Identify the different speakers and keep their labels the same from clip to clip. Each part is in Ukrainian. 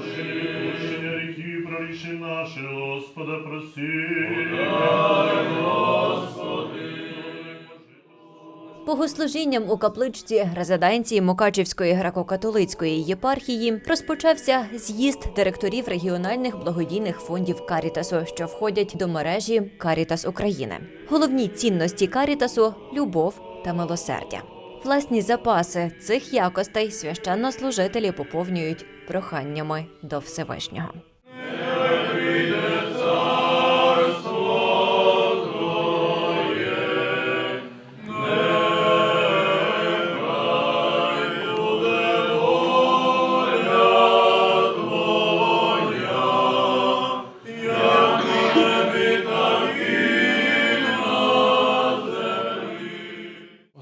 Speaker 1: Прощення гріхів, проріши наші, Господа, проси.
Speaker 2: Богослужінням у капличці резиденції Мукачівської греко-католицької єпархії розпочався з'їзд директорів регіональних благодійних фондів Карітасу, що входять до мережі Карітас України. Головні цінності Карітасу любов та милосердя. Власні запаси цих якостей священнослужителі поповнюють проханнями до Всевишнього.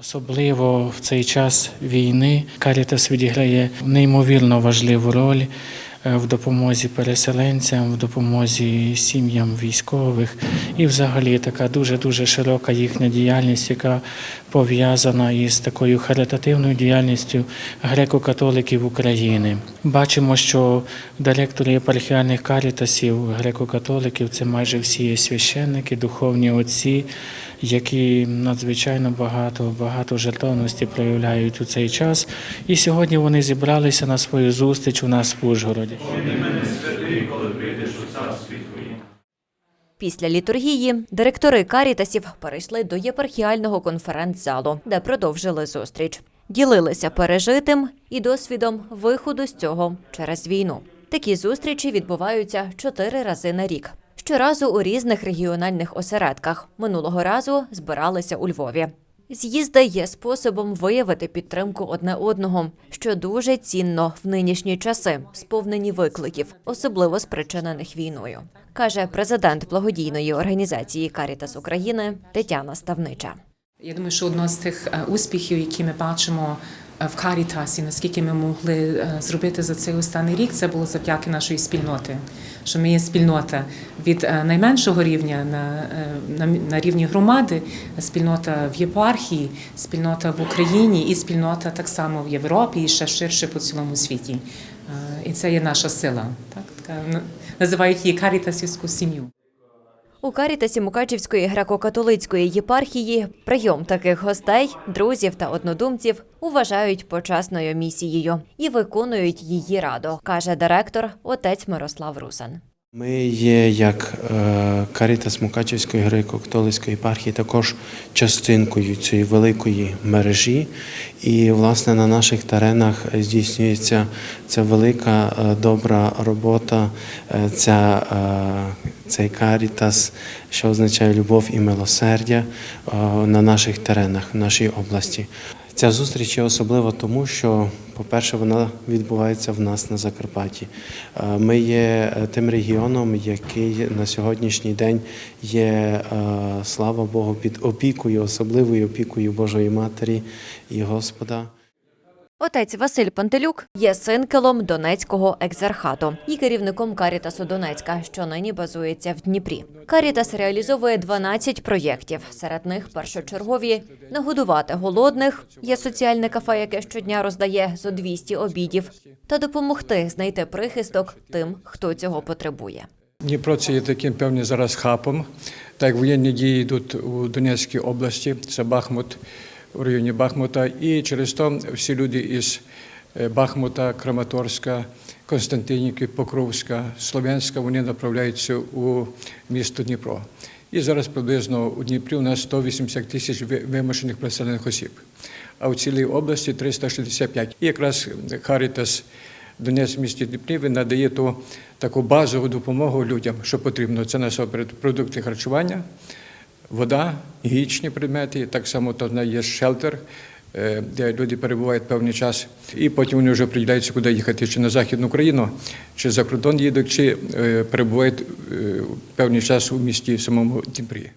Speaker 3: Особливо в цей час війни. Карітас відіграє неймовірно важливу роль в допомозі переселенцям, в допомозі сім'ям військових і, взагалі, така дуже дуже широка їхня діяльність, яка пов'язана із такою харитативною діяльністю греко-католиків України. Бачимо, що директори єпархіальних карітасів греко-католиків це майже всі священники, духовні отці які надзвичайно багато, багато жертовності проявляють у цей час. І сьогодні вони зібралися на свою зустріч у нас в Ужгороді.
Speaker 2: Після літургії директори карітасів перейшли до єпархіального конференц-залу, де продовжили зустріч. Ділилися пережитим і досвідом виходу з цього через війну. Такі зустрічі відбуваються чотири рази на рік. Щоразу у різних регіональних осередках. Минулого разу збиралися у Львові. З'їзди є способом виявити підтримку одне одного, що дуже цінно в нинішні часи, сповнені викликів, особливо спричинених війною, каже президент благодійної організації Карітас України Тетяна Ставнича.
Speaker 4: Я думаю, що одно з тих е, успіхів, які ми бачимо в Карітасі, наскільки ми могли е, зробити за цей останній рік, це було завдяки нашої спільноти. Що ми є спільнота від е, найменшого рівня на, е, на, на рівні громади, спільнота в єпархії, спільнота в Україні і спільнота так само в Європі і ще ширше по цілому світі. Е, І це є наша сила. Так, називають її карітасівську сім'ю.
Speaker 2: У Карітасі Мукачівської греко-католицької єпархії прийом таких гостей, друзів та однодумців вважають почесною місією і виконують її радо, каже директор отець Мирослав Русан.
Speaker 5: Ми є як е, Карітас Мукачівської греко-католицької єпархії також частинкою цієї великої мережі. І, власне, на наших теренах здійснюється ця велика е, добра робота, е, ця, цей Карітас, що означає любов і милосердя на наших теренах, в нашій області. Ця зустріч є особлива тому, що, по-перше, вона відбувається в нас на Закарпатті. Е, Ми є е, тим регіоном, який на сьогоднішній день є, е, слава Богу, під опікою, особливою опікою Божої Матері і Господа.
Speaker 2: Отець Василь Пантелюк є синкелом Донецького екзархату і керівником Карітасу Донецька, що нині базується в Дніпрі. Карітас реалізовує 12 проєктів. Серед них першочергові нагодувати голодних. Є соціальне кафе, яке щодня роздає зо 200 обідів, та допомогти знайти прихисток тим, хто цього потребує.
Speaker 6: Дніпро це є таким певним зараз хапом. Так воєнні дії йдуть у Донецькій області, це Бахмут у районі Бахмута. І через то всі люди із е, Бахмута, Краматорська, Константинівки, Покровська, Слов'янська, вони направляються у місто Дніпро. І зараз приблизно у Дніпрі у нас 180 тисяч вимушених переселених осіб, а у цілій області 365. І якраз Харітас Донець в місті Дніпрі надає ту таку базову допомогу людям, що потрібно. Це насамперед продукти харчування, вода, гігієнічні предмети. Так само то є шелтер, е, де люди перебувають певний час, і потім вони вже приділяються, куди їхати, чи на Західну Україну, чи за кордон їдуть, чи е, перебувають е, певний час у місті самому Дніпрі.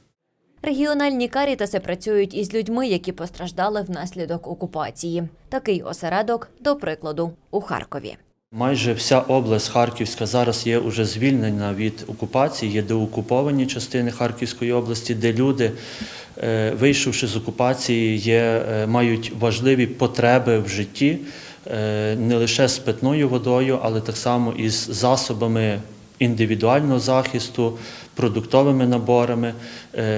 Speaker 2: Регіональні карітаси працюють із людьми, які постраждали внаслідок окупації. Такий осередок, до прикладу, у Харкові.
Speaker 7: Майже вся область Харківська зараз є уже звільнена від окупації, є деокуповані частини Харківської області, де люди, е, вийшовши з окупації, є, е, мають важливі потреби в житті, е, не лише з питною водою, але так само із засобами індивідуального захисту, продуктовими наборами.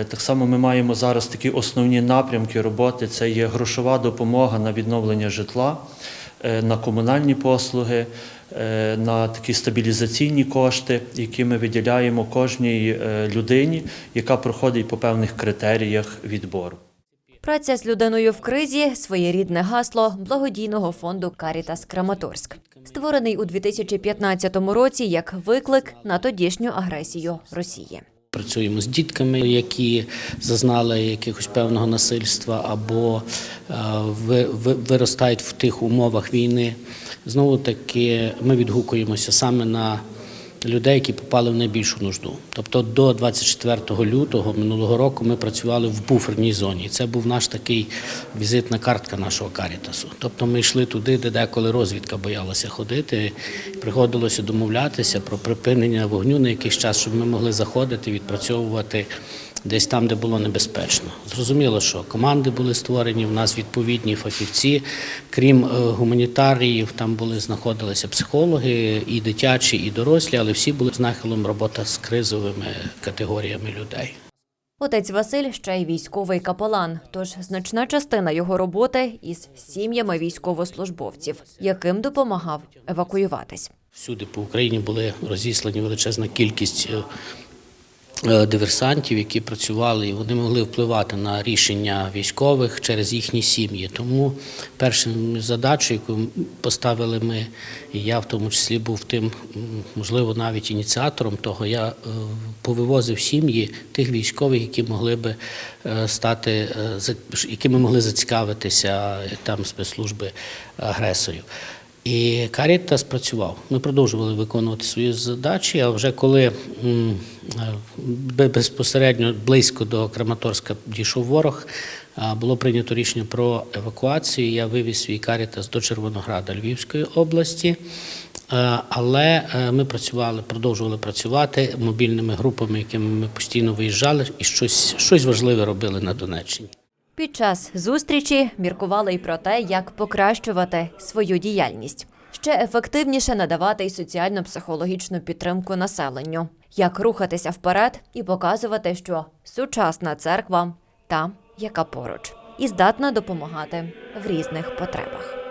Speaker 7: Так само ми маємо зараз такі основні напрямки роботи: це є грошова допомога на відновлення житла, на комунальні послуги, е, на такі стабілізаційні кошти, які ми виділяємо кожній е, людині, яка проходить по певних критеріях відбору.
Speaker 2: Праця з людиною в кризі своєрідне гасло благодійного фонду Карітас Краматорськ, створений у 2015 році як виклик на тодішню агресію Росії.
Speaker 8: Працюємо з дітками, які зазнали якихось певного насильства або е, ви- ви- виростають в тих умовах війни. Знову таки, ми відгукуємося саме на людей, які попали в найбільшу нужду. Тобто до 24 лютого минулого року ми працювали в буферній зоні. Це був наш такий візитна картка нашого карітасу. Тобто ми йшли туди, де деколи розвідка боялася ходити. Приходилося домовлятися про припинення вогню на якийсь час, щоб ми могли заходити, відпрацьовувати десь там, де було небезпечно. Зрозуміло, що команди були створені, в нас відповідні фахівці. Крім е, гуманітаріїв, там були знаходилися психологи, і дитячі, і дорослі, але всі були з нахилом робота з кризовими категоріями людей.
Speaker 2: Отець Василь ще й військовий капелан, тож значна частина його роботи із сім'ями військовослужбовців, яким допомагав евакуюватись.
Speaker 8: Всюди по Україні були розіслані величезна кількість е, диверсантів, які працювали, і вони могли впливати на рішення військових через їхні сім'ї. Тому першою задачею, яку поставили ми, і я в тому числі був тим, можливо, навіть ініціатором того, я е, повивозив сім'ї тих військових, які могли би е, стати, е, якими могли зацікавитися е, там спецслужби агресорів. І Карітас працював. Ми продовжували виконувати свої задачі. А вже коли е, бе- безпосередньо близько до Краматорська дійшов ворог, було прийнято рішення про евакуацію. Я вивіз свій Карітас до Червонограда Львівської області. Е, Але е, ми працювали, продовжували працювати мобільними групами, якими ми постійно виїжджали, і щось, щось важливе робили на Донеччині.
Speaker 2: Під час зустрічі міркували й про те, як покращувати свою діяльність, ще ефективніше надавати й соціально-психологічну підтримку населенню, як рухатися вперед і показувати, що сучасна церква та, яка поруч, і здатна допомагати в різних потребах.